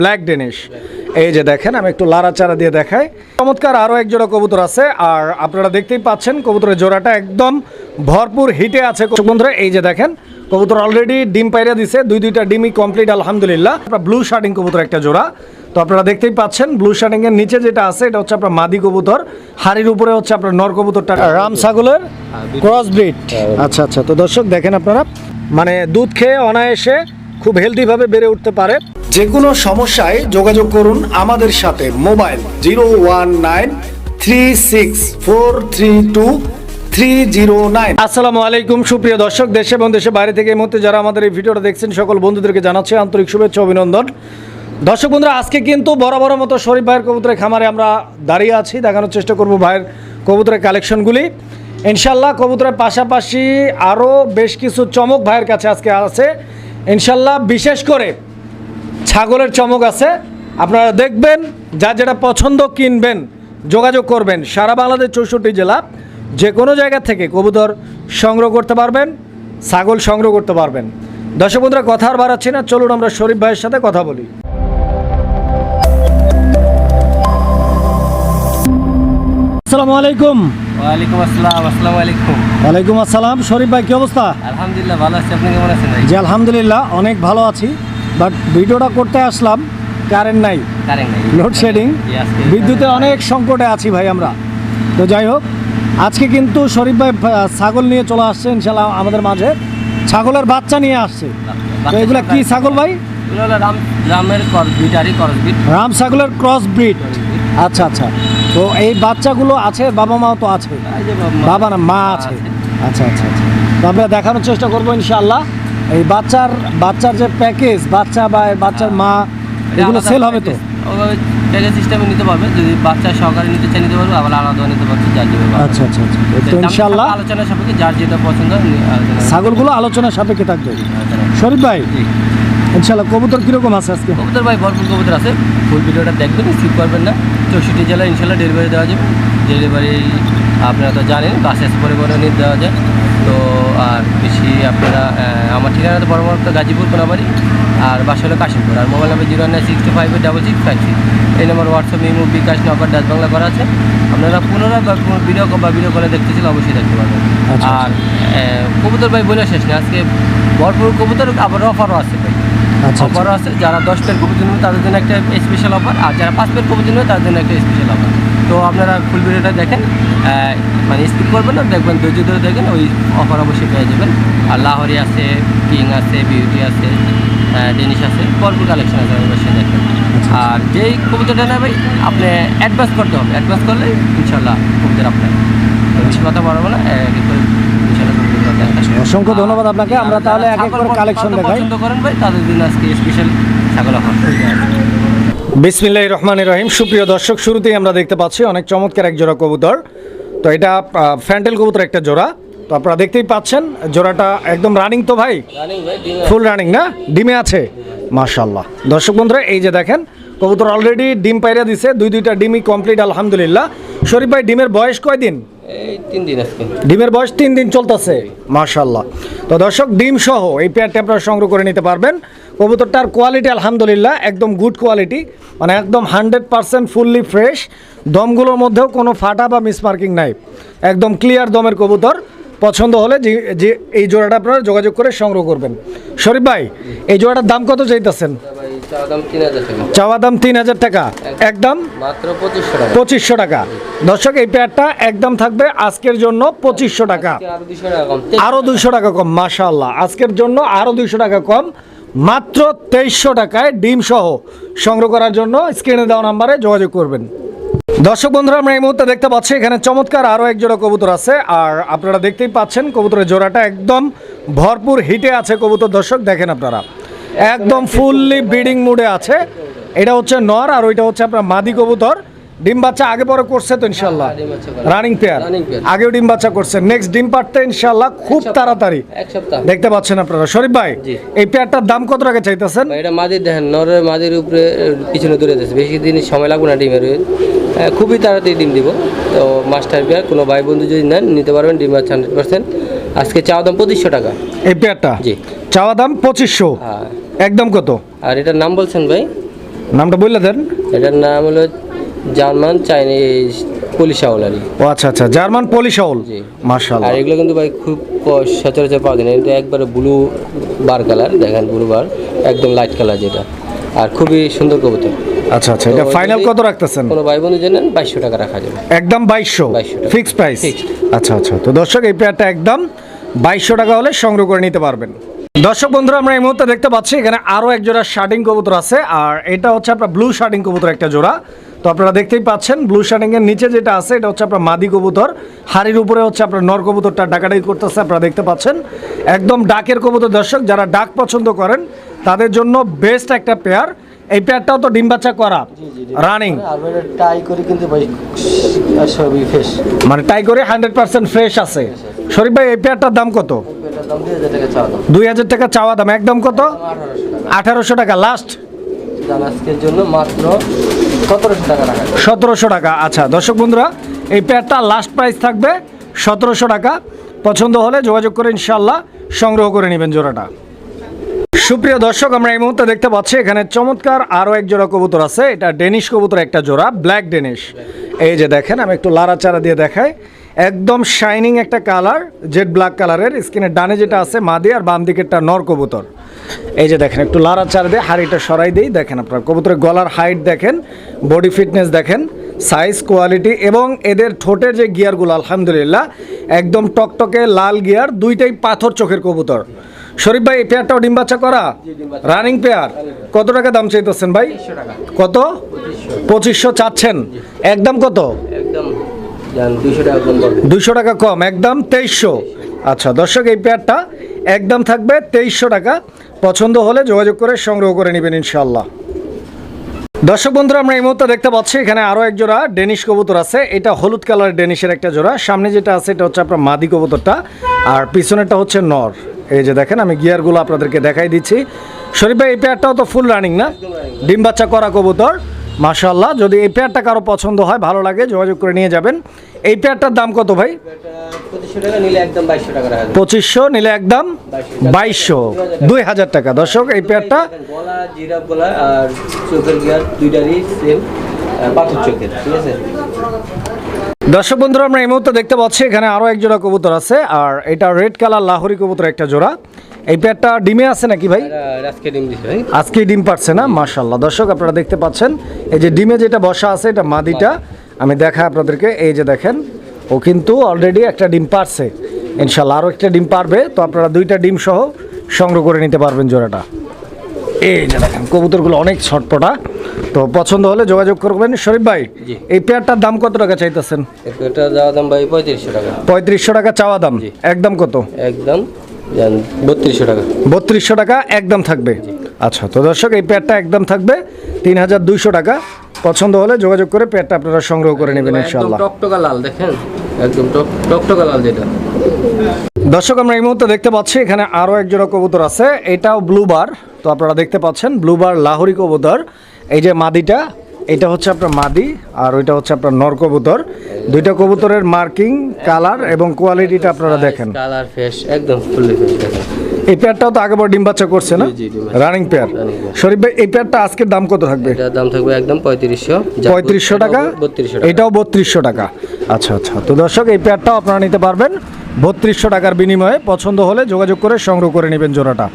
Black Danish এই যে দেখেন আমি একটু লাড়াচাড়া দিয়ে দেখাই। চমৎকার আরও এক জোড়া কবুতর আছে আর আপনারা দেখতেই পাচ্ছেন কবুতরের জোড়াটা একদম ভরপুর হিটে আছে। বন্ধুরা এই যে দেখেন কবুতর অলরেডি ডিম পাইরা দিছে দুই দুইটা ডিমই কমপ্লিট আলহামদুলিল্লাহ। ব্লু শার্টিং কবুতর একটা জোড়া। তো আপনারা দেখতেই পাচ্ছেন ব্লু শার্টিং এর নিচে যেটা আছে এটা হচ্ছে আপনার মাদি কবুতর। হাড়ির উপরে হচ্ছে আপনার নর কবুতরটা। রাম ছাগলের ক্রস ব্রিড আচ্ছা আচ্ছা। তো দর্শক দেখেন আপনারা। মানে দুধ খেয়ে অনায়াসে খুব হেলদিভাবে বেড়ে উঠতে পারে। যে কোনো সমস্যায় যোগাযোগ করুন আমাদের সাথে। Mobile zero one nine three six four three two three zero nine. আসসালামু আলাইকুম সুপ্রিয় দর্শক দেশে এবং দেশে বাইরে থেকে এই মুহূর্তে যারা আমাদের এই ভিডিওটা দেখছেন সকল বন্ধুদেরকে জানাচ্ছি আন্তরিক শুভেচ্ছা অভিনন্দন। দর্শক বন্ধুরা আজকে কিন্তু বড় বড় মতো শরীফ ভাইয়ের কবুতরের খামারে আমরা দাঁড়িয়ে আছি। দেখানোর চেষ্টা করব ভাইয়ের কবুতরের কালেকশনগুলি ইনশাল্লাহ কবুতরের পাশাপাশি আরও বেশ কিছু চমক ভাইয়ের কাছে আজকে আছে। ইনশাল্লাহ বিশেষ করে ছাগলের চমক আছে। আপনারা দেখবেন যা যেটা পছন্দ কিনবেন, যোগাযোগ করবেন সারা বাংলাদেশ চৌষট্টি জেলা। যে কোনো জায়গা থেকে কবুতর সংগ্রহ করতে পারবেন, ছাগল সংগ্রহ করতে পারবেন। দর্শক বন্ধুরা, কথা আর বাড়াচ্ছি না। চলুন আমরা শরীফ ভাইয়ের সাথে কথা বলি। আসসালামু আলাইকুম। ওয়ালাইকুম আসসালাম আসসালামু আলাইকুম। ওয়ালাইকুম আসসালাম। শরীফ ভাই কি অবস্থা? আলহামদুলিল্লাহ ভালো আছি। আপনি কেমন আছেন ভাই? জি আলহামদুলিল্লাহ অনেক ভালো আছি। বাট ভিডিওটা করতে আসলাম কারেন্ট নাই। কারেন্ট নাই। লোডশেডিং বিদ্যুতের অনেক সংকটে আছি ভাই আমরা। তো যাই হোক আজকে কিন্তু শরীফ ভাই ছাগল নিয়ে চলে আসছে ইনশাল্লাহ আমাদের মাঝে। ছাগলের বাচ্চা নিয়ে আসছে। তো এগুলো কি ছাগল ভাই? রাম রামের কর দুইটারই করস বিট রাম ছাগলের ক্রস ব্রিড আচ্ছা আচ্ছা। তো এই বাচ্চাগুলো আছে বাবা মাও তো আছে। বাবা না মা আছে। আচ্ছা আচ্ছা আচ্ছা। তো আমরা দেখানোর চেষ্টা করব ইনশাআল্লাহ। এই বাচ্চার বাচ্চার যে প্যাকেজ বাচ্চা বা বাচ্চার মা এগুলো সেল হবে তো? ওভাবে প্যাকেজ সিস্টেমে নিতে পারবে। যদি বাচ্চা সহকারে নিতে চাই নিতে পারবে। আবার আলাদা নিতে পারবে যার যেভাবে আচ্ছা আচ্ছা আচ্ছা। তো দাম ইনশাআল্লাহ আলোচনা সাপেক্ষে যার যেটা পছন্দ আলোচনা ছাগলগুলো সাপেক্ষে থাকবে। শরীফ ভাই। ইনশাআল্লাহ কবুতর কীরকম আছে আজকে? কবুতর ভাই ভরপুর কবুতর আছে। ফুল ভিডিওটা দেখবেন স্কিপ করবেন না। চৌষট্টি জেলায় ইনশাল্লাহ ডেলিভারি দেওয়া যাবে। ডেলিভারি আপনারা তো জানেন বাসে পরিবহনে দেওয়া যায়। তো আর বেশি আপনারা আমার ঠিকানা তো বড় বড় গাজীপুর কোনাবাড়ি। আর বাসা হলো কাশিমপুর। আর mobile number zero nine six two five double six five six. এই নম্বর WhatsApp imo bKash Nagad Dutch Bangla করা আছে। আপনারা পুনরায় বা ভিডিও বা ভিডিও কলে দেখতেছিল অবশ্যই দেখতে পারবেন। আচ্ছা, আর আহ, কবুতর ভাই বলে শেষ নেই। আজকে ভরপুর কবুতর আবার অফারও আছে ভাই। আচ্ছা আচ্ছা অফারও আছে যারা দশ পেয়ার কবুতর নেবে তাদের জন্য একটা স্পেশাল অফার আর যারা পাঁচ পেয়ার কবুতর নেবে তাদের জন্য একটা স্পেশাল অফার তো আপনারা ফুল ভিডিওটা দেখেন মানে স্কিপ করবেন না দেখবেন ধৈর্য ধরে দেখেন ওই অফার অবশ্যই পেয়ে যাবেন। আর লাহরি আছে কিং আছে বিউটি আছে ডেনিশ আছে ভরপুর কালেকশন আছে অবশ্যই দেখেন। আর যেই কবিতাটা নেবে আপনি অ্যাডভান্স করতে হবে। অ্যাডভান্স করলে ইনশাল্লাহ কবুতর আপনার। বেশি কথা বলব না অসংখ্য ধন্যবাদ আপনাকে। আমরা তাহলে এক এক করে কালেকশন দেখাই। পছন্দ করেন ভাই তাদের জন্য আজকে স্পেশাল ছাগল অফার বিসমিল্লাহ রহমান রহিম। সুপ্রিয় দর্শক শুরুতেই আমরা দেখতে পাচ্ছি অনেক চমৎকার এক জোড়া কবুতর। তো এটা ফ্যান্টেল কবুতর একটা জোড়া। তো আপনারা দেখতেই পাচ্ছেন জোড়াটা একদম রানিং তো ভাই? ফুল রানিং না? ডিমে আছে? মাশাল্লাহ দর্শক বন্ধুরা এই যে দেখেন কবুতর অলরেডি ডিম পাইরা দিছে। দুই দুইটা ডিমই কমপ্লিট আলহামদুলিল্লাহ। শরীফ ভাই ডিমের বয়স কয়দিন? ডিমের বয়স তিন দিন চলতেছে। মাশাল্লাহ তো দর্শক, ডিম সহ এই পেয়ারটি আপনারা সংগ্রহ করে নিতে পারবেন। কবুতরটার কোয়ালিটি আলহামদুলিল্লাহ, একদম গুড কোয়ালিটি মানে একদম হান্ড্রেড পারসেন্ট ফুললি ফ্রেশ দমগুলোর মধ্যেও কোনো ফাটা বা মিসমার্কিং নাই। একদম ক্লিয়ার দমের কবুতর। পছন্দ হলে যে, এই জোড়াটা আপনারা যোগাযোগ করে সংগ্রহ করবেন। শরীফ ভাই, এই জোড়াটার দাম কত চাইতেছেন? চাওয়া দাম তিন হাজার টাকা। একদম। পঁচিশশো টাকা। দর্শক এই পেয়ারটা একদম থাকবে আজকের জন্য পঁচিশশো টাকা। আরও দুশো টাকা কম। আরও দুইশো টাকা কম মাশাআল্লাহ। আজকের জন্য আরও দুইশো টাকা কম। মাত্র তেইশশো টাকায় ডিম সহ সংগ্রহ করার জন্য স্ক্রিনে দেওয়া নাম্বারে যোগাযোগ করবেন। দর্শক বন্ধুরা আমরা এই মুহূর্তে দেখতে পাচ্ছি এখানে চমৎকার আরও এক জোড়া কবুতর আছে। আর আপনারা দেখতেই পাচ্ছেন কবুতরের জোড়াটা একদম ভরপুর হিটে আছে কবুতর। দর্শক দেখেন আপনারা। একদম ফুললি ব্রিডিং মুডে আছে। এটা হচ্ছে নর আর ওইটা হচ্ছে আপনার মাদি কবুতর। ডিম বাচ্চা আগে পরে করছে তো ইনশাল্লাহ। করে। রানিং পেয়ার আগেও ডিম বাচ্চা করছে। নেক্সট ডিম পারতে ইনশাল্লাহ খুব তাড়াতাড়ি। দেখতে পাচ্ছেন আপনারা। শরীফ ভাই এই পেয়ারটার দাম কত টাকা চাইতেছেন? এটা মাদির দেখেন নরের মাদির উপরে পিছনে দূরে যাচ্ছে বেশি দিন সময় লাগবে না ডিমের। খুবই তাড়াতাড়ি ডিম দিব। তো মাস্টার পেয়ার কোনো ভাই বন্ধু যদি নেন নিতে পারবেন ডিম বাচ্চা হান্ড্রেড পার্সেন্ট আজকে চাওয়া দাম পঁচিশশো টাকা। এই পেয়ারটা জি। চাওয়া দাম পঁচিশশো। হ্যাঁ। একদম কত? আর এটার নাম বলছেন ভাই? নামটা বললে দেন। এটার নাম হলো জার্মান চাইনিজ পুলিশ আউলারি ও আচ্ছা আচ্ছা জার্মান পলিশাউল জি। মার্শাল্লাহ আর এগুলো কিন্তু ভাই খুব সচরাচর পাওয়া যায় না। এটা একবারে ব্লু বার কালার দেখেন ব্লু বার একদম লাইট কালার যেটা। আর খুবই সুন্দর কবুতর। আচ্ছা আচ্ছা এটা ফাইনাল কত রাখতেছেন? কোনো ভাই বন্ধু জানেন বাইশশো টাকা রাখা যাবে। একদম বাইশশো। 2200 টাকা। Fixed price. আচ্ছা আচ্ছা তো দর্শক এই পেয়ারটা একদম বাইশশো টাকা হলে সংগ্রহ করে নিতে পারবেন। দর্শক বন্ধুরা, আমরা এই মুহূর্তে দেখতে পাচ্ছি, এখানে আরও এক জোড়া শার্টিং কবুতর আছে, আর এটা হচ্ছে আপনার ব্লু শার্টিং কবুতর একটা জোড়া। তো আপনারা দেখতেই পাচ্ছেন ব্লু শার্টিং এর নিচে যেটা আছে, এটা হচ্ছে আপনার মাদি কবুতর। হাড়ির উপরে হচ্ছে আপনার নর কবুতরটা ডাকাডাকি করতেছে, আপনারা দেখতে পাচ্ছেন। একদম ডাকের কবুতর দর্শক, যারা ডাক পছন্দ করেন, তাদের জন্য বেস্ট একটা পেয়ার এই পেয়ারটাও তো ডিম বাচ্চা করা। রানিং টাই করে কিন্তু ভাই সবই ফ্রেশ মানে টাই করে হান্ড্রেড পার্সেন্ট ফ্রেশ আছে। শরীফ ভাই এই পেয়ারটার দাম কত? দুই হাজার টাকা চাওয়া দাম। একদম কত? আঠারোশো টাকা। লাস্ট আজকের জন্য মাত্র সতেরোশো টাকা সতেরোশো টাকা। আচ্ছা দর্শক বন্ধুরা এই পেয়ারটা লাস্ট প্রাইস থাকবে সতেরোশো টাকা। পছন্দ হলে যোগাযোগ করে ইনশাল্লাহ সংগ্রহ করে নেবেন জোড়াটা। সুপ্রিয় দর্শক, আমরা এই মুহূর্তে দেখতে পাচ্ছি, এখানে চমৎকার আরও এক জোড়া কবুতর আছে। এটা ডেনিশ কবুতর একটা জোড়া, ব্ল্যাক ডেনিশ। এই যে দেখেন, আমি একটু লাড়াচাড়া দিয়ে দেখাই। একদম শাইনিং একটা কালার জেড ব্ল্যাক কালারের স্কিনের ডানে যেটা আছে, মাদি আর বাম দিকেরটা নর কবুতর। এই যে দেখেন, একটু লাড়াচাড়া দিয়ে হাড়িটা সরাই দিই। দেখেন আপনার, কবুতরের গলার হাইট দেখেন বডি ফিটনেস দেখেন সাইজ কোয়ালিটি এবং এদের ঠোঁটের যে গিয়ারগুলো আলহামদুলিল্লাহ, একদম টকটকে লাল গিয়ার দুইটাই পাথর চোখের কবুতর। শরীফ ভাই এই পেয়ারটাও ডিম বাচ্চা করা? Running pair. কত টাকা দাম চাইতেছেন ভাই? কত? পঁচিশশো। চাচ্ছেন। একদম কত? দুইশো টাকা কম একদম তেইশশো। আচ্ছা দর্শক এই পেয়ারটা একদম থাকবে তেইশশো টাকা। পছন্দ হলে যোগাযোগ করে সংগ্রহ করে নেবেন ইনশাল্লাহ দর্শক বন্ধুরা আমরা এই মুহূর্তে দেখতে পাচ্ছি এখানে আরও এক জোড়া ডেনিশ কবুতর আছে। এটা হলুদ কালারের ডেনিশের একটা জোড়া। সামনে যেটা আছে এটা হচ্ছে আপনার মাদি কবুতরটা। আর পিছনেরটা হচ্ছে নর। এই যে দেখেন আমি গিয়ারগুলো আপনাদেরকে দেখাই দিচ্ছি। শরীফ ভাই এই পেয়ারটাও তো ফুল রানিং না? ডিম বাচ্চা করা কবুতর মাশাল্লাহ যদি এই পেয়ারটা কারও পছন্দ হয় ভালো লাগে যোগাযোগ করে নিয়ে যাবেন। এই পেয়ারটার দাম কত ভাই? পঁচিশশো নিলে একদম বাইশশো দুই হাজার টাকা। দর্শক এই পেয়ারটা আর চোখের গিয়ার দুইটারই সেম পাথর চোখের ঠিক আছে? দর্শক বন্ধুরা আমরা এই মুহূর্তে দেখতে পাচ্ছি এখানে আরও এক জোড়া কবুতর আছে আর এটা রেড কালার লাহোরি কবুতর একটা জোড়া। এই পেয়ারটা ডিমে আছে নাকি ভাই? আজকে ডিম দিছে ভাই। আজকে ডিম পারছে না মার্শাল্লাহ দর্শক আপনারা দেখতে পাচ্ছেন এই যে ডিমে যেটা বসা আছে এটা মাদিটা। আমি দেখাই আপনাদেরকে এই যে দেখেন ও কিন্তু অলরেডি একটা ডিম পারছে। ইনশাল্লাহ আরও একটা ডিম পারবে তো আপনারা দুইটা ডিম সহ সংগ্রহ করে নিতে পারবেন জোড়াটা। এই যে দেখেন কবুতরগুলো অনেক ছটপটা। তো পছন্দ হলে যোগাযোগ করবেন। শরীফ ভাই এই পেয়ারটার দাম কত টাকা চাইতেছেন? এটা যাওয়া দাম ভাই পঁয়ত্রিশশো টাকা। পঁয়ত্রিশশো টাকা চাওয়া দাম। একদম কত? একদম বত্রিশশো টাকা। বত্রিশশো টাকা একদম থাকবে। আচ্ছা তো দর্শক এই প্যাডটা একদম থাকবে। তিন হাজার দুইশো টাকা। পছন্দ হলে যোগাযোগ করে প্যাডটা আপনারা সংগ্রহ করে নেবেন একদম ইনশাল্লাহ টকটকা লাল দেখেন? একদম টকটকা লাল যেটা। দর্শক আমরা এই মুহূর্তে দেখতে পাচ্ছি এখানে আরও এক জোড়া কবুতর আছে। এটাও ব্লুবার তো আপনারা দেখতে পাচ্ছেন ব্লুবার লাহোরি কবুতর। এই যে মাদিটা এটা হচ্ছে আপনার মাদি আর ওইটা হচ্ছে আপনার নর কবুতর। দুইটা কবুতরের মার্কিং কালার এবং কোয়ালিটিটা আপনারা দেখেন। কালার ফ্রেশ একদম ফুললি ফ্রেশ এই পেয়ারটাও তো আগেবার ডিম বাচ্চা করছে না। রানিং পেয়ার শরীফ ভাই এই পেয়ারটা আজকের দাম কত থাকবে? এটার দাম থাকবে একদম পঁয়ত্রিশশো। পঁয়ত্রিশশো টাকা। এটাও বত্রিশশো টাকা। আচ্ছা আচ্ছা। তো দর্শক এই পেয়ারটাও আপনারা নিতে পারবেন। বত্রিশশো টাকার বিনিময়ে পছন্দ হলে যোগাযোগ করে সংগ্রহ করে নেবেন জোড়াটা।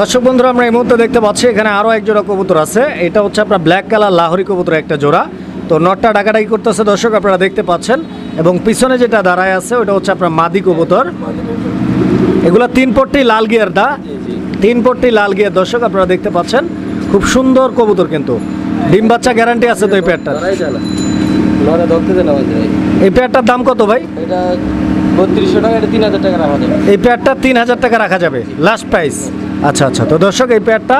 দর্শক বন্ধুরা আমরা এই মুহূর্তে দেখতে পাচ্ছি এখানে আরও এক জোড়া কবুতর আছে। এটা হচ্ছে আপনার ব্ল্যাক কালার লাহরি কবুতর একটা জোড়া। তো নটটা ডাকাডাকি করতেছে দর্শক আপনারা দেখতে পাচ্ছেন। এবং পিছনে যেটা দাঁড়ায় আছে ওটা হচ্ছে আপনার মাদি কবুতর। এগুলো তিন পট্টি লাল গিয়ার দা। তিন পট্টি লাল গিয়ার দর্শক আপনারা দেখতে পাচ্ছেন। খুব সুন্দর কবুতর কিন্তু। ডিম বাচ্চা গ্যারান্টি আছে তো এই আমাদের এই পেয়ারটার দাম কত ভাই? এটা বত্রিশশো টাকা এটা তিন হাজার টাকা রাখা যাবে। এই পেয়ারটা তিন হাজার টাকা রাখা যাবে। লাস্ট প্রাইস আচ্ছা আচ্ছা। তো দর্শক এই পেয়ারটা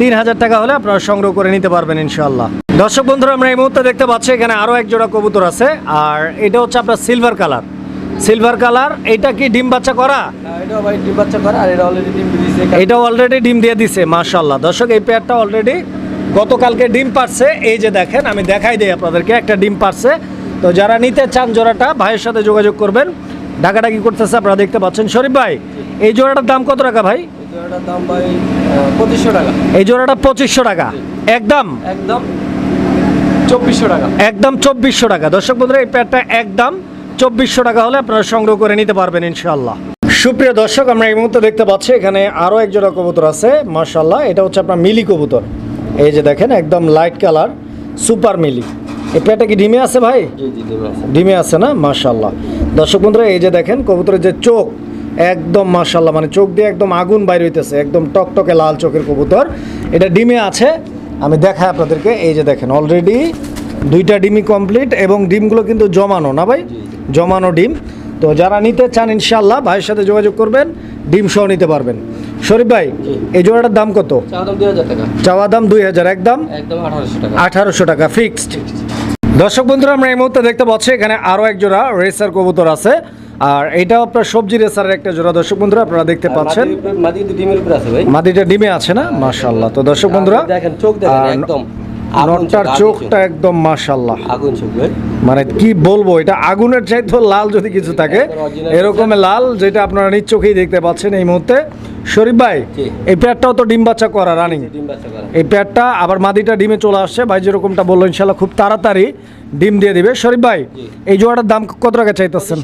তিন হাজার টাকা হলে আপনারা সংগ্রহ করে নিতে পারবেন ইনশাল্লাহ দর্শক বন্ধুরা আমরা এই মুহূর্তে দেখতে পাচ্ছি এখানে আরও এক জোড়া কবুতর আছে আর এটা হচ্ছে আপনার সিলভার কালার সিলভার কালার এটা কি ডিম বাচ্চা করা? এটাও ভাই ডিম বাচ্চা করে আর এটা অলরেডি ডিম দিয়েছে। অলরেডি ডিম দিয়ে দিছে মাশাল্লাহ দর্শক এই পেয়ারটা অলরেডি গতকালকে ডিম পারছে। এই যে দেখেন আমি দেখাই দিই আপনাদেরকে একটা ডিম পারছে। তো যারা নিতে চান জোড়াটা ভাইয়ের সাথে যোগাযোগ করবেন। ঢাকাটা কি করতেছে আপনারা দেখতে পাচ্ছেন। শরীফ ভাই এই জোড়াটার দাম কত টাকা ভাই? জোড়াটার দাম ভাই পঁচিশশো টাকা। এই জোড়াটা পঁচিশশো টাকা। একদম? একদম চব্বিশশো টাকা। একদম চব্বিশশো টাকা। দর্শক বন্ধুরা এই প্যাডটা একদম চব্বিশশো টাকা হলে আপনারা সংগ্রহ করে নিতে পারবেন ইনশাল্লাহ সুপ্রিয় দর্শক আমরা এই মুহূর্তে দেখতে পাচ্ছি এখানে আরও এক জোড়া কবুতর আছে মার্শাল্লাহ এটা হচ্ছে আপনার মিলি কবুতর। এই যে দেখেন একদম লাইট কালার সুপার মিলি। এই প্যাডটা কি ডিমে আছে ভাই? ডিমে আছে। না? মার্শাল্লাহ দর্শক বন্ধুরা এই যে দেখেন কবুতরের যে চোখ একদম মার্শাল্লাহ মানে চোখ দিয়ে একদম আগুন বাইর হইতেছে একদম টকটকে লাল চোখের কবুতর। এটা ডিমে আছে আমি দেখাই আপনাদেরকে এই যে দেখেন অলরেডি দুইটা ডিমই কমপ্লিট এবং ডিমগুলো কিন্তু জমানো না ভাই? জমানো ডিম। তো যারা নিতে চান ইনশাল্লাহ ভাইয়ের সাথে যোগাযোগ করবেন ডিম সহ নিতে পারবেন। শরীফ ভাই এই জোড়াটার দাম কত? চাওয়া দাম দুই হাজার একদম? আঠারোশো টাকা। আঠারোশো টাকা ফিক্সড দর্শক বন্ধুরা আমরা এই মুহূর্তে দেখতে পাচ্ছি এখানে আরও এক জোড়া রেসার কবুতর আছে। আর এটাও আপনার সবজি রেসারের একটা জোড়া। দর্শক বন্ধুরা আপনারা দেখতে পাচ্ছেন। মাদিটা ডিমে আছে না? মাশাল্লাহ তো দর্শক বন্ধুরা দেখেন চোখ দেখেন একদম। নটটার চোখটা একদম মাশাল্লাহ আগুন চোখ মানে কি বলব এটা আগুনের চাইতে লাল যদি কিছু থাকে। এরকম লাল যেটা আপনারা নিজ চোখেই দেখতে পাচ্ছেন এই মুহূর্তে। শরীফ ভাই এই প্যাডটাও তো ডিম বাচ্চা করা রানিং। এই প্যাডটা আবার মাদিটা ডিমে চলে আসছে। ভাই যেরকমটা বলল ইনশাল্লাহ খুব তাড়াতাড়ি ডিম দিয়ে দিবে। শরীফ ভাই এই জোড়াটার দাম কত টাকা চাইতেছেন?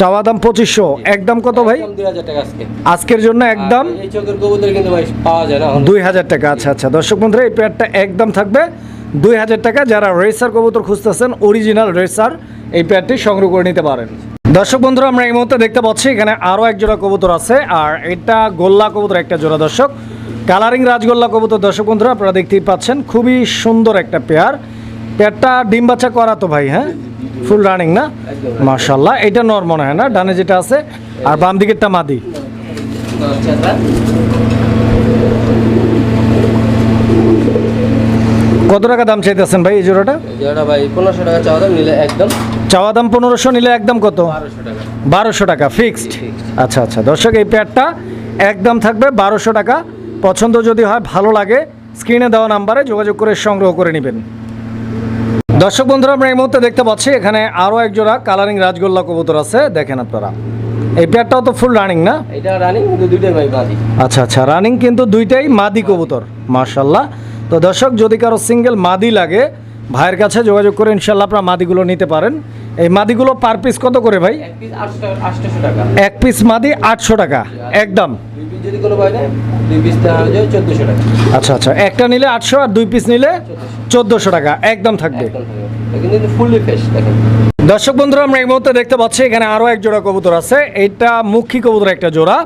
চাওয়া দাম পঁচিশশো। একদম কত ভাই? আজকের জন্য একদম। দুই হাজার টাকা। আচ্ছা আচ্ছা। দর্শক বন্ধুরা এই প্যাডটা একদম থাকবে দুই হাজার টাকা। যারা রেসার কবুতর খুঁজতেছেন অরিজিনাল রেসার এই প্যাডটি সংগ্রহ করে নিতে পারেন। দর্শক বন্ধুরা, আমরা এই মুহূর্তে দেখতে পাচ্ছি, এখানে আরও এক জোড়া কবুতর আছে, আর এটা গোল্লা কবুতর একটা জোড়া দর্শক। কালারিং রাজগোল্লা কবুতর দর্শক বন্ধুরা, আপনারা দেখতেই পাচ্ছেন, খুবই সুন্দর একটা পেয়ার। পেয়ারটা ডিম বাচ্চা করা তো ভাই হ্যাঁ? ফুল রানিং না? মার্শাল্লাহ এটা নর মনে হয় না? ডানে যেটা আছে, আর বাম দিকেরটা মাদি। কত টাকা দাম চাইতেছেন ভাই এই জোড়াটা? জোড়াটা ভাই, পনেরোশো টাকা চাওয়া দাম, নিলে একদম চাওয়া দাম পনেরোশো নিলে একদম কত? বারোশো টাকা। ফিক্সড? আচ্ছা আচ্ছা। দর্শক এই প্যাডটা একদম থাকবে বারোশো টাকা। পছন্দ যদি হয় ভালো লাগে স্ক্রিনে দেওয়া নাম্বারে যোগাযোগ করে সংগ্রহ করে নেবেন। দর্শক বন্ধুরা আমরা এই মুহূর্তে দেখতে পাচ্ছি এখানে আরও এক জোড়া কালারিং রাজগোল্লা কবুতর আছে। দেখেন আপনারা। এই প্যাডটাও তো ফুল রানিং না? এটা রানিং কিন্তু দুইটাই ভাই আচ্ছা আচ্ছা। রানিং কিন্তু দুইটাই মাদি কবুতর মার্শাল্লাহ তো দর্শক যদি কারও সিঙ্গেল মাদি লাগে ভাইয়ের কাছে যোগাযোগ করে ইনশাল্লাহ আপনারা মাদিগুলো নিতে পারেন। এই মাদিগুলো পার পিস কত করে ভাই? এক পিস মাদি আটশো টাকা একদম। আচ্ছা আচ্ছা একটা নিলে আটশো আর দুই পিস নিলে চোদ্দোশো টাকা একদম থাকবে। দর্শক বন্ধুরা আমরা এই মুহূর্তে দেখতে পাচ্ছি এখানে আরও এক জোড়া কবুতর আছে। এটা মুখী কবুতর একটা জোড়া।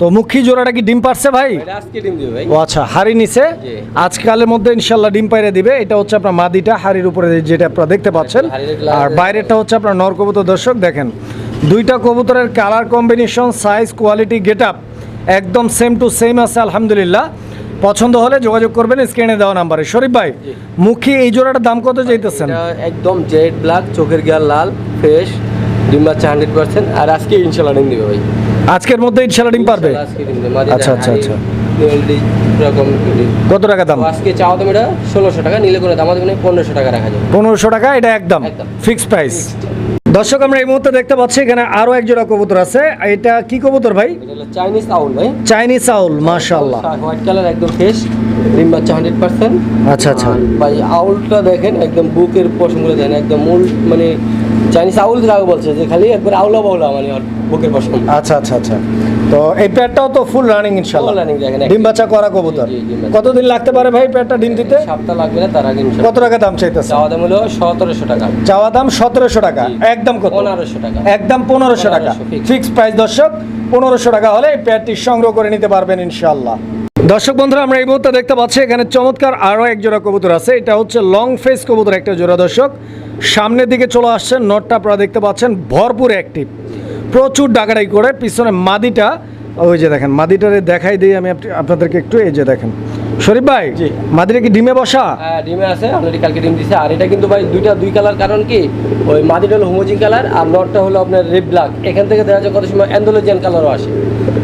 তো মুখী জোড়াটা কি ডিম পারছে ভাই? আজকে ডিম দিবে ভাই। ও আচ্ছা হাড়ি জি। আজকালের মধ্যে ইনশাল্লাহ ডিম পাইরে দিবে। এটা হচ্ছে আপনার মাদিটা হাড়ির উপরে যেটা আপনারা দেখতে পাচ্ছেন। আর বাইরেটা হচ্ছে আপনার নর কবুতর। দর্শক দেখেন দুইটা কবুতরের colour combination size quality get up একদম সেম টু সেম আছে আলহামদুলিল্লাহ। পছন্দ হলে যোগাযোগ করবেন স্ক্রিনে দেওয়া নাম্বারে। শরীফ ভাই মুখী এই জোড়াটার দাম কত চাইতেছেন একদম জেড ব্ল্যাক চোখের গিয়ার লাল ফ্রেশ ডিম বাচ্চা হান্ড্রেড পার্সেন্ট আর আজকে ইনশাল্লাহ ডিম দিবে ভাই। আজকের মধ্যে ইনশাল্লাহ ডিম পারবে? আচ্ছা, আচ্ছা, আচ্ছা। কত টাকা দাম? আজকে চাওয়া দাম এটা ষোলোশো টাকা নিলে করে দাম দেবেন পনেরোশো টাকা রাখা যাবে। পনেরোশো টাকা এটা একদম। Fixed price. দর্শক আমরা এই মুহূর্তে দেখতে পাচ্ছি এখানে আরও এক জোড়া কবুতর আছে। এটা কি কবুতর ভাই? এটা হলো চাইনিজ আউল ভাই। চাইনিজ আউল মাশাআল্লাহ। হোয়াইট কালার একদম ফ্রেশ। ডিম বাচ্চা হান্ড্রেড পার্সেন্ট। আচ্ছা আচ্ছা। ভাই আউলটা দেখেন একদম বুকের পশমগুলো দেখেন একদম মূল মানে চাইনিজ আউল বলছে যে খালি একবার আউলা বাউলা মানে বুকের পশম আচ্ছা আচ্ছা আচ্ছা। তো এই প্যাডটাও তো ফুল রানিং ইনশাআল্লাহ। Running দেখেন, ডিম বাচ্চা করা কবুতর। কতদিন লাগতে পারে ভাই প্যাডটা ডিম দিতে? সপ্তাহ লাগবে না তার আগে। কত টাকা দাম চাইতেছে চাওয়া দাম হলো সতেরোশো টাকা। চাওয়া দাম সতেরোশো টাকা। একদম কত? পনেরোশো টাকা। একদম পনেরোশো টাকা। 1500 ফিক্স প্রাইস দর্শক পনেরোশো টাকা হলে এই প্যাডটি সংগ্রহ করে নিতে পারবেন ইনশাল্লাহ দর্শক বন্ধুরা আমরা এই মুহূর্তে দেখতে পাচ্ছি এখানে চমৎকার আরও এক জোড়া কবুতর আছে। এটা হচ্ছে লং ফেস কবুতর একটা জোড়া দর্শক। সামনের দিকে চলে আসছেন নটটা আপনারা দেখতে পাচ্ছেন ভরপুর অ্যাক্টিভ প্রচুর ডাকাডাই করে পিছনে মাদিটা ওই যে দেখেন মাদিটারে দেখাই দিই আমি আপনাদেরকে একটু এই যে দেখেন। শরীফ ভাই। মাদিটা কি ডিমে বসা? হ্যাঁ ডিমে আছে অলরেডি কালকে ডিম দিছে। আর এটা কিন্তু ভাই দুইটা দুই কালার কারণ কি ওই মাদিটা হলো হোমোজিন কালার আর নটটা হলো আপনার রেড ব্ল্যাক এখান থেকে দেখা যায় কত সময় অ্যান্ডোলোজিয়ান কালারও আসে।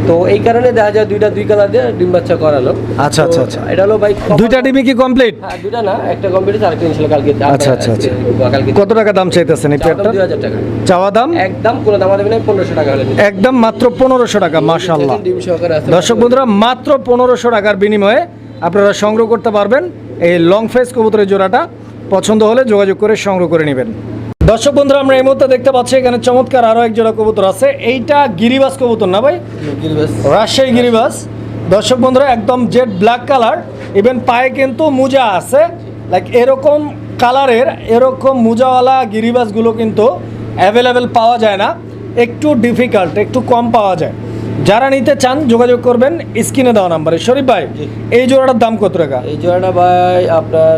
তো এই কারণে দেখা যায় দুইটা দুই কালার দিয়ে ডিম বাচ্চা করালো। আচ্ছা, আচ্ছা, আচ্ছা। এটা হলো ভাই দুইটা ডিমই কি কমপ্লিট হ্যাঁ দুইটা না একটা কম্পিউটার আরেকটা ইনশাল্লাহ কালকে আচ্ছা, আচ্ছা, আচ্ছা। কত টাকা দাম চাইতেছেন এই পেয়ারটা দুই হাজার টাকা। চাওয়া দাম? একদম কোনো দাম দেবে না পনেরোশো টাকা হলে একদম মাত্র পনেরোশো টাকা মাশাল্লাহ ডিম সহকারে আছে দর্শক বন্ধুরা মাত্র পনেরোশো টাকার বিনিময়ে আপনারা সংগ্রহ করতে পারবেন। এই লং ফেস কবুতরের জোড়াটা পছন্দ হলে যোগাযোগ করে সংগ্রহ করে নেবেন। দর্শক বন্ধুরা আমরা এই মুহূর্তে দেখতে পাচ্ছি এখানে চমৎকার আরও এক জোড়া কবুতর আছে। এইটা গিরিবাস কবুতর না ভাই? রাজশাহী গিরিবাস। দর্শক বন্ধুরা একদম জেড ব্ল্যাক কালার ইভেন পায়ে কিন্তু মোজা আছে। লাইক এরকম কালারের এরকম মোজাওয়ালা গিরিবাসগুলো কিন্তু অ্যাভেলেবেল পাওয়া যায় না। একটু ডিফিকাল্ট একটু কম পাওয়া যায়। যারা নিতে চান যোগাযোগ করবেন স্ক্রিনে দেওয়া নাম্বারে। শরীফ ভাই এই জোড়াটার দাম কত টাকা? এই জোড়াটা ভাই আপনার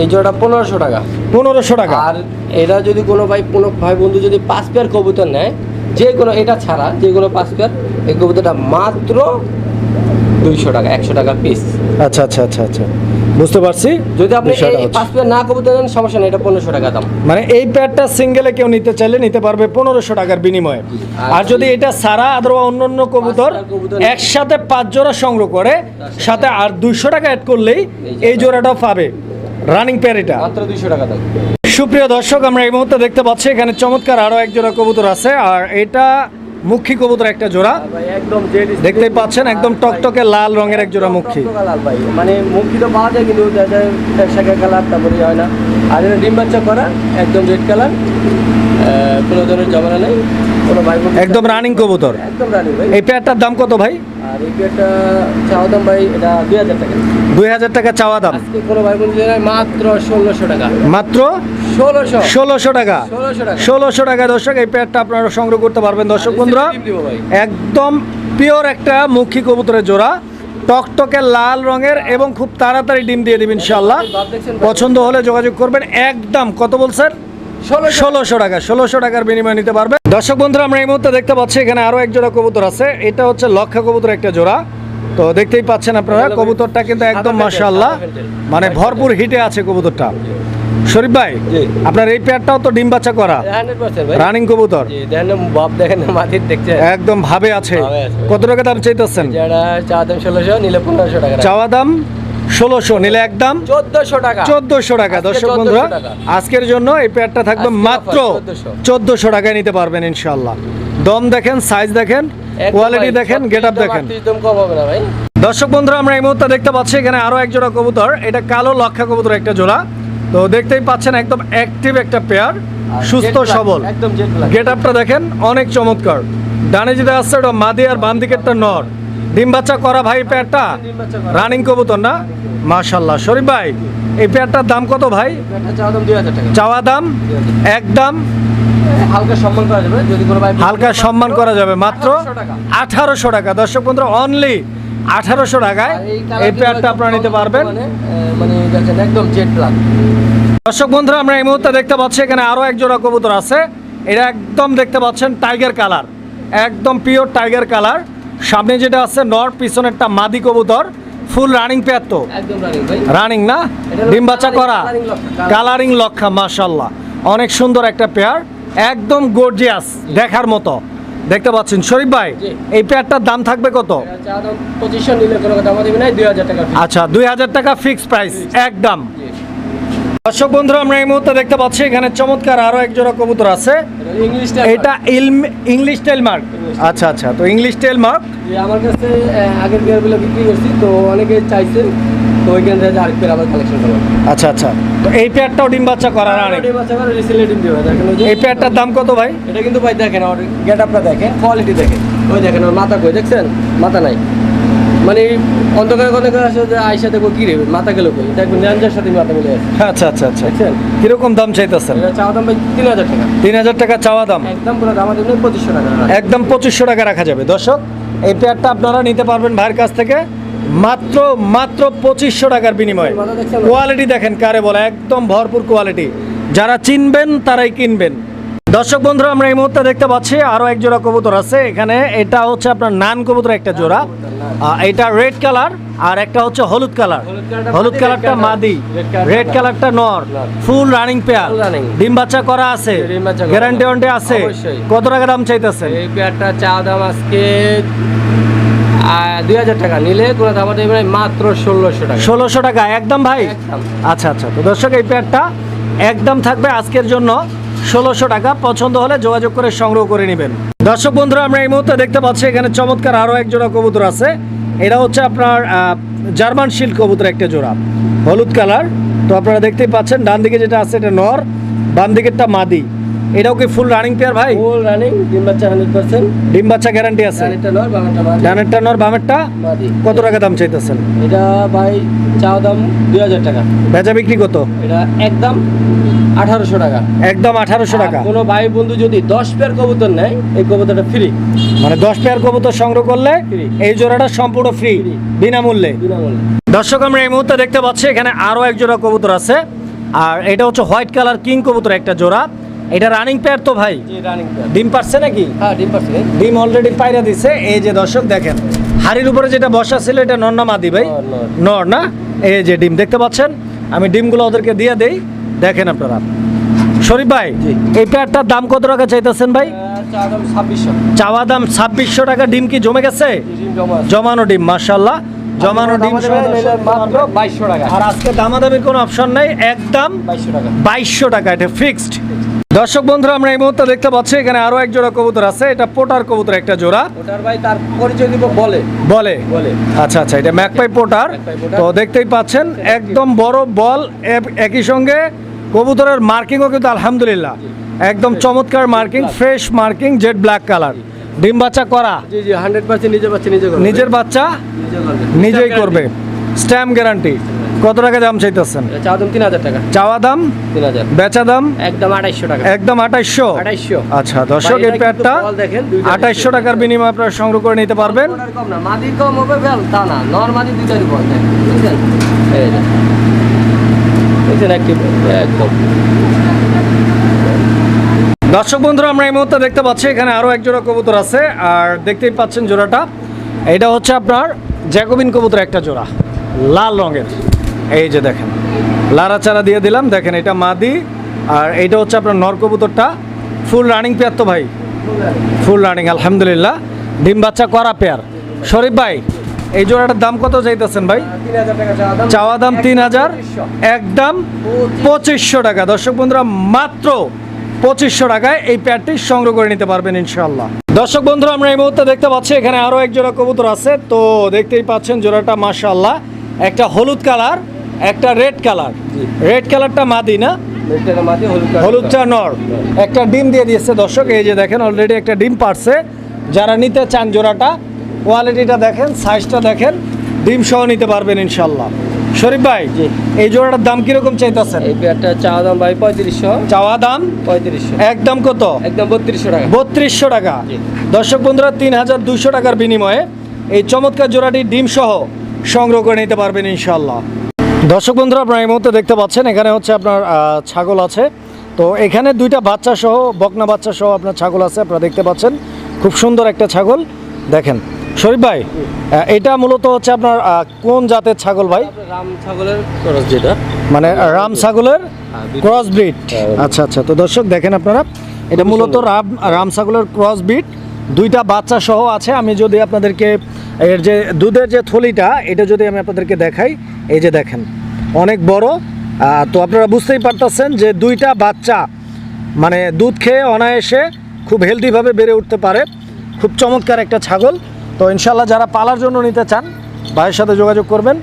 এই জোড়াটা পনেরোশো টাকা। পনেরোশো টাকা। আর এরা যদি কোনো ভাই কোনো ভাই বন্ধু যদি পাঁচ পেয়ার কবুতর নেয় যে কোনো এটা ছাড়া যে কোনো পাঁচ পেয়ার এই কবুতরটা মাত্র দুইশো টাকা একশো টাকা পিস আচ্ছা আচ্ছা আচ্ছা আচ্ছা। বুঝতে পারছি। যদি আপনি। পাঁচ পেয়ার না কবুতর নেন সমস্যা নেই এটা পনেরোশো টাকা দাম। মানে এই প্যাডটা সিঙ্গেলে কেউ নিতে চাইলে নিতে পারবে পনেরোশো টাকার বিনিময়ে। আর যদি এটা সারা অথবা অন্য অন্য কবুতর কবুতর একসাথে পাঁচ জোড়া সংগ্রহ করে সাথে আর দুইশো টাকা অ্যাড করলেই এই জোড়াটাও পাবে। রানিং পেয়ার এটা। মাত্র দুইশো টাকা দাম। সুপ্রিয় দর্শক আমরা এই মুহূর্তে দেখতে পাচ্ছি এখানে চমৎকার আরও এক জোড়া কবুতর আছে আর এটা মুখী কবুতর একটা জোড়া। আর একদম দেখতেই পাচ্ছেন একদম টকটকে লাল রঙের এক জোড়া মুখী লাল ভাই মানে মুখী তো পাওয়া যায় কিন্তু শাখা কালার তারপরে হয় না। আর ডিম বাচ্চা করা একদম রেড কালার কোনো ধরনের জমানা নেই কোনো ভাই একদম রানিং কবুতর। একদম রানি ভাই। এই প্যাডটার দাম কত ভাই? আর এই একটা চাওয়া দাম ভাই এটা দুই হাজার টাকা। দুই হাজার টাকা চাওয়া দাম। কোনো ভাই বোন মাত্র ষোলোশো টাকা। মাত্র ষোলোশো। ষোলোশো টাকা। ষোলোশো টাকা। দর্শক এই প্যাডটা আপনারা সংগ্রহ করতে পারবেন। দর্শক বন্ধুরা একদম পিওর একটা মুখী কবুতরের জোড়া। টকটকে লাল রঙের এবং খুব তাড়াতাড়ি ডিম দিয়ে দিবেন ইনশাল্লাহ? পছন্দ হলে যোগাযোগ করবেন। একদম কত বলছেন? ষোলোশো টাকা। ষোলোশো টাকার বিনিময়ে নিতে পারবে। দর্শক বন্ধুরা আমরা এই মুহূর্তে দেখতে পাচ্ছি এখানে আরও এক জোড়া কবুতর আছে। এটা হচ্ছে লক্ষা কবুতর একটা জোড়া। তো দেখতেই পাচ্ছেন আপনারা কবুতরটা কিন্তু একদম প্যান্টেল। মানে ভরপুর হিটে আছে কবুতরটা। শরীফ ভাই আপনার এই পেয়ারটাও তো ডিম বাচ্চা করা। রানিং কবুতর। জি দেখেন না বাপ দেখেন মাটির দেখছে। একদম ভাবে আছে। কত টাকা দাম চাইতেছেন? যারা দাম ষোলোশো নিলে পনেরোশো টাকা। চাওয়া দাম? ষোলোশো নিলে একদম চোদ্দশো টাকা। চোদ্দশো টাকা দর্শক বন্ধুরা আজকের জন্য এই পেয়ারটা থাকবে মাত্র offer 1400 চোদ্দশো। টাকায় নিতে পারবেন ইনশাল্লাহ দম দেখেন সাইজ দেখেন কোয়ালিটি দেখেন গেট আপ দেখেন। দর্শক বন্ধুরা আমরা এই মুহূর্তে দেখতে পাচ্ছি এখানে আরও এক জোড়া কবুতর এটা কালো লক্ষা কবুতর একটা জোড়া। তো দেখতেই পাচ্ছেন একদম অ্যাক্টিভ একটা পেয়ার সুস্থ সবল। গেট আপটা দেখেন অনেক চমৎকার। ডানে যেটা আসছে ওটা মাদি আর বাম দিকেরটা নর। ডিম বাচ্চা করা ভাই করা। রানিং কবুতর না? মাশাল্লাহ শরীফ ভাই এই পেয়ারটার দাম কত ভাই? চাওয়া দাম একদম হালকা সম্মান করা যাবে যদি কোনো ভাই হালকা সম্মান করা যাবে। মাত্র আঠারোশো টাকা। দর্শক বন্ধুরা অনলি আঠারোশো টাকায় এই পেয়ারটা আপনারা নিতে পারবেন। মানে মানে দেখেন একদম জেট ব্ল্যাক দর্শক বন্ধুরা আমরা এই মুহূর্তে দেখতে পাচ্ছি এখানে আরও এক জোড়া কবুতর আছে। এটা একদম দেখতে পাচ্ছেন টাইগার কালার একদম পিওর টাইগার কালার সামনে যেটা আছে নর পিছনেরটা মাদি কবুতর ফুল রানিং পেয়ার তো। রানিং না? ডিম বাচ্চা করা। কালারিং লক্ষা মাশাল্লাহ অনেক সুন্দর একটা পেয়ার একদম গর্জিয়াস দেখার মতো। দেখতে পাচ্ছেন? শরীফ ভাই এই পেয়ারটার দাম থাকবে কত। আচ্ছা দুই হাজার টাকা ফিক্স প্রাইস একদম। দর্শক বন্ধুরা আমরা এই মুহূর্তে দেখতে পাচ্ছি এখানে চমৎকার আরও এক জোড়া কবুতর আছে। এটা ইংলিশ টেল মার্ক আচ্ছা আচ্ছা তো ইংলিশ টেল মার্ক আমার কাছে আগের বিয়ারগুলো বিক্রি করছি তো অনেকে চাইছে তো ওইখান থেকে আরেক পেয়ার আবার কালেকশন করব। আচ্ছা আচ্ছা তো এই পেয়ারটাও ডিম বাচ্চা করার অনেক ডিম আছে আবার রিসেলে ডিম দিবে দেখেন এই পেয়ারটার দাম কত ভাই? এটা কিন্তু ভাই দেখেন গেট আপটা দেখেন কোয়ালিটি দেখেন। ওই দেখেন মাথা কই দেখছেন? মাথা নাই। মানে অন্ধকারে অন্ধকারে আসে যে আইসা দেখো কি রে মাথা গেল কই? দেখবেন রেঞ্জের সাথে মাথা মিলে আছে আচ্ছা আচ্ছা আচ্ছা। দেখছেন? কীরকম দাম চাইতেছেন? এটা চাওয়া দাম ভাই তিন হাজার টাকা। তিন হাজার টাকা চাওয়া দাম? একদম পুরো দাম আমাদের পঁচিশশো টাকা একদম পঁচিশশো টাকা রাখা যাবে। দর্শক এই পেয়ারটা আপনারা নিতে পারবেন ভাইয়ের কাছ থেকে। মাত্র মাত্র পঁচিশশো টাকার বিনিময়ে। কোয়ালিটি দেখেন কারে বলে একদম ভরপুর কোয়ালিটি যারা চিনবেন তারাই কিনবেন। দর্শক বন্ধুরা আমরা এই মুহূর্তে দেখতে পাচ্ছি আরও এক জোড়া কবুতর আছে। এখানে এটা হচ্ছে আপনার নান কবুতর একটা জোড়া। এটা রেড কালার আর একটা হচ্ছে হলুদ কালার হলুদ কালারটা মাদি, রেড কালারটা নর। ফুল রানিং পেয়ার ডিম বাচ্চা করা আছে গ্যারান্টি ওয়ারেন্টি আছে। কত টাকা দাম চাইতেছে এই পেয়ারটা চা দাম আজকে দুই হাজার টাকা। নিলে কোনো দাম মাত্র ষোলোশো টাকা। ষোলোশো টাকা একদম ভাই? আচ্ছা আচ্ছা। তো দর্শক এই পেয়ারটা একদম থাকবে আজকের জন্য। ষোলোশো টাকা। পছন্দ হলে যোগাযোগ করে সংগ্রহ করে নেবেন। দর্শক বন্ধুরা, আমরা এই মুহূর্তে দেখতে পাচ্ছি এখানে চমৎকার আরও এক জোড়া কবুতর আছে। এটা হচ্ছে আপনার জার্মান শিল্ড কবুতর একটা জোড়া। হলুদ কালার। তো আপনারা দেখতেই পাচ্ছেন ডান দিকে যেটা আছে এটা নর বাম দিকেরটা মাদি। এটাও কি ফুল রানিং পেয়ার ভাই? ফুল রানিং ডিম বাচ্চা হান্ড্রেড পার্সেন্ট ডিম বাচ্চা গ্যারান্টি আছে। মাদি ডানেরটা নর বামেরটা? মাদি। কত টাকা দাম চাইতেছেন? এটা ভাই চা দাম দুই হাজার টাকা। বেচা বিক্রি কত? এটা একদম আঠারোশো টাকা। একদম আঠারোশো টাকা। আর কোনো ভাই বন্ধু যদি দশ পেয়ার কবুতর নেয় এই কবুতরটা ফ্রি মানে দশ পেয়ার কবুতর সংগ্রহ করলে এই জোড়াটা সম্পূর্ণ ফ্রি বিনামূল্যে। বিনামূল্যে। দর্শক আমরা এই মুহূর্তে দেখতে পাচ্ছি এখানে আরও এক জোড়া কবুতর আছে। আর এটা হচ্ছে হোয়াইট কালার কিং কবুতর একটা জোড়া। এটা রানিং পেয়ার তো ভাই? ডিম পারছে নাকি? হ্যাঁ ডিম অলরেডি পাইরা দিছে। এই যে দর্শক দেখেন হাড়ির উপরে যেটা বসা ছিল এটা নর না মাদি ভাই? নর, না? এই যে ডিম দেখতে পাচ্ছেন? আমি ডিমগুলো ওদেরকে দিয়ে দেই। দেখেন আপনারা। শরীফ ভাই এই পেয়ারটার দাম কত টাকা চাইতেছেন ভাই? চাওয়া দাম ছাব্বিশশো টাকা। ডিম কি জমে গেছে। জমানো ডিম মার্শাল্লাহ জমানো ডিম মাত্র বাইশশো টাকা। আর আজকে দামাদামির কোনো অপশন নেই। একদম বাইশশো টাকা। বাইশশো টাকা। এটা ফিক্সড দর্শক বন্ধুরা আমরা এই মুহূর্তে দেখতে পাচ্ছি এখানে আরও এক জোড়া কবুতর আছে। এটা পোটার কবুতর একটা জোড়া। ওটার ভাই তার পরিচয় দিব বলে। বলে? বলে। আচ্ছা আচ্ছা এটা ম্যাকপাই পোটার। পোটার। তো দেখতেই পাচ্ছেন একদম বড় বল একই সঙ্গে কবুতরের মার্কিংও কিন্তু আলহামদুলিল্লাহ। একদম চমৎকার marking fresh marking jet black colour ডিম বাচ্চা করা। জি জি হান্ড্রেড পার্সেন্ট নিজে পাচ্ছে নিজে করবে। নিজের বাচ্চা নিজে করবে। নিজেই করবে। স্ট্যাম্প গ্যারান্টি কত টাকা দাম চাইতেছেন? এটা চা দাম তিন হাজার টাকা। চাওয়া দাম? তিন হাজার। বেচা দাম? একদম আঠাইশশো টাকা। একদম আঠাইশশো? আঠাইশশো। আচ্ছা দর্শক এই প্যাডটা আঠাইশশো টাকার বিনিময়ে আপনারা সংগ্রহ করে নিতে পারবেন। কম না মাদি কম হবে তা না। নর্মালি দুইটারই বল বুঝছেন? এই যে। বুঝছেন একটি একদম। দর্শক বন্ধুরা আমরা এই মুহূর্তে দেখতে পাচ্ছি এখানে আরও এক জোড়া কবুতর আছে আর দেখতেই পাচ্ছেন জোড়াটা। এটা হচ্ছে আপনার জ্যাকোবিন কবুতর একটা জোড়া লাল রঙের। এই যে দেখেন লাড়াচাড়া দিয়ে দিলাম। দেখেন, এটা মাদি, আর এইটা হচ্ছে আপনার নরকবুতরটা ফুল রানিং পেয়ার তো ভাই। ফুল রানিং আলহামদুলিল্লাহ। ডিম বাচ্চা করা পেয়ার শরীফ ভাই, এই জোড়াটার দাম কত চাইতেছেন ভাই? চাওয়া দাম তিন হাজার, একদম পঁচিশশো টাকা। দর্শক বন্ধুরা, মাত্র পঁচিশশো টাকায় এই প্যাডটি সংগ্রহ করে নিতে পারবেন ইনশাল্লাহ দর্শক বন্ধুরা, আমরা এই মুহূর্তে দেখতে পাচ্ছি, এখানে আরও এক জোড়া কবুতর আছে। তো দেখতেই পাচ্ছেন জোড়াটা মাশাল্লাহ একটা হলুদ কালার। একটা রেড কালার রেড কালারটা মাদি না? হলুদ। হলুদটা নর। একটা ডিম দিয়ে দিয়েছে দর্শক এই যে দেখেন অলরেডি একটা ডিম পারছে। যারা নিতে চান জোড়াটা কোয়ালিটিটা দেখেন সাইজটা দেখেন ডিম সহ নিতে পারবেন ইনশাল্লাহ শরীফ ভাই। এই জোড়াটার দাম কীরকম চাইতেছেন? এই পেয়ারটা চা দাম ভাই পঁয়ত্রিশশো। চাওয়া দাম? পঁয়ত্রিশশো। একদম কত? একদম বত্রিশশো টাকা। বত্রিশশো টাকা। দর্শক বন্ধুরা তিন হাজার দুশো টাকার বিনিময়ে এই চমৎকার জোড়াটি ডিম সহ সংগ্রহ করে নিতে পারবেন ইনশাল্লাহ দর্শক বন্ধুরা আপনারা এই মুহূর্তে দেখতে পাচ্ছেন এখানে হচ্ছে আপনার ছাগল আছে। তো এখানে দুইটা বাচ্চা সহ বকনা বাচ্চা সহ আপনার ছাগল আছে আপনারা দেখতে পাচ্ছেন। খুব সুন্দর একটা ছাগল। দেখেন শরীফ ভাই এটা মূলত হচ্ছে আপনার কোন জাতের ছাগল ভাই? রাম ছাগলের খরচ যেটা মানে রাম ছাগলের ক্রস ব্রিড। হ্যাঁ। আচ্ছা আচ্ছা তো দর্শক দেখেন আপনারা এটা মূলত রাম রাম ছাগলের ক্রস ব্রিড। দুইটা বাচ্চা সহ আছে আমি যদি আপনাদেরকে এর যে দুধের যে থলিটা এটা যদি আমি আপনাদেরকে দেখাই এই যে দেখেন, অনেক বড় তো আপনারা বুঝতেই পারতেছেন যে দুইটা বাচ্চা মানে দুধ খেয়ে অনায়াসে খুব হেলদিভাবে বেড়ে উঠতে পারে। খুব চমৎকার একটা ছাগল। তো ইনশাল্লাহ যারা পালার জন্য নিতে চান, ভাইয়ের সাথে যোগাযোগ করবেন।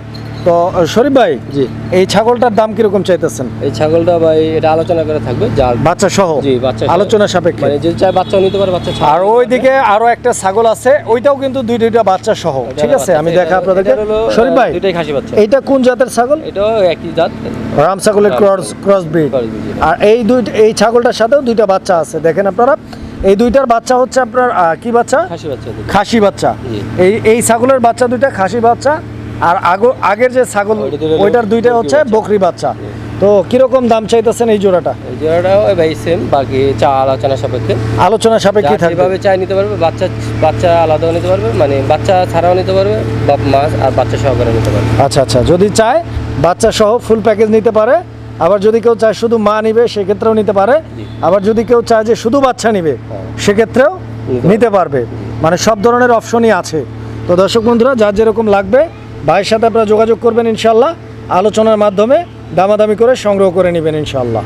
তো শরীফ ভাই জি। এই ছাগলটার দাম কীরকম চাইতেছেন? এই ছাগলটা ভাই এটা আলোচনা করে থাকবে যা বাচ্চা সহ? জি বাচ্চা আলোচনা সাপেক্ষে? মানে যে চাই বাচ্চাও নিতে পারে বাচ্চা আর ওইদিকে আরও একটা ছাগল আছে ওইটাও কিন্তু দুই দুইটা বাচ্চা সহ। ঠিক আছে আমি দেখা আপনাদেরকে। শরীফ ভাই দুইটাই খাসি বাচ্চা। এইটা কোন জাতের ছাগল? এটাও একই জাত। রাম ছাগলের ক্রস ক্রস ব্রিড। আর এই দুই এই ছাগলটার সাথেও দুইটা বাচ্চা আছে দেখেন আপনারা। এই দুইটার বাচ্চা হচ্ছে আপনার কি বাচ্চা? খাসি বাচ্চা খাসি বাচ্চা। এই এই ছাগলের বাচ্চা দুইটা খাসি বাচ্চা আর আগো আগের যে ছাগল ওইটার দুইটা হচ্ছে বকরি বাচ্চা। তো কীরকম দাম চাইতেছেন এই জোড়াটা? এই জোড়াটা ওই ভাই সেম বাকি চা আলোচনা সাপেক্ষে। আলোচনা সাপেক্ষে থাকবে। যেভাবে চাই নিতে পারবে বাচ্চা বাচ্চা আলাদাও নিতে পারবে মানে বাচ্চা ছাড়াও নিতে পারবে বা মাছ আর বাচ্চা সহকারে নিতে পারবে। আচ্ছা আচ্ছা যদি চায় বাচ্চা সহ ফুল প্যাকেজ নিতে পারে। আবার যদি কেউ চায় শুধু মা নিবে সেক্ষেত্রেও নিতে পারে। আবার যদি কেউ চায় যে শুধু বাচ্চা নিবে হ্যাঁ। সেক্ষেত্রেও নিতে নিতে পারবে। মানে সব ধরনের অপশনই আছে। তো দর্শক বন্ধুরা যার যেরকম লাগবে ভাইয়ের সাথে আপনারা যোগাযোগ করবেন ইনশাল্লাহ আলোচনার মাধ্যমে দামাদামি করে সংগ্রহ করে নেবেন ইনশাল্লাহ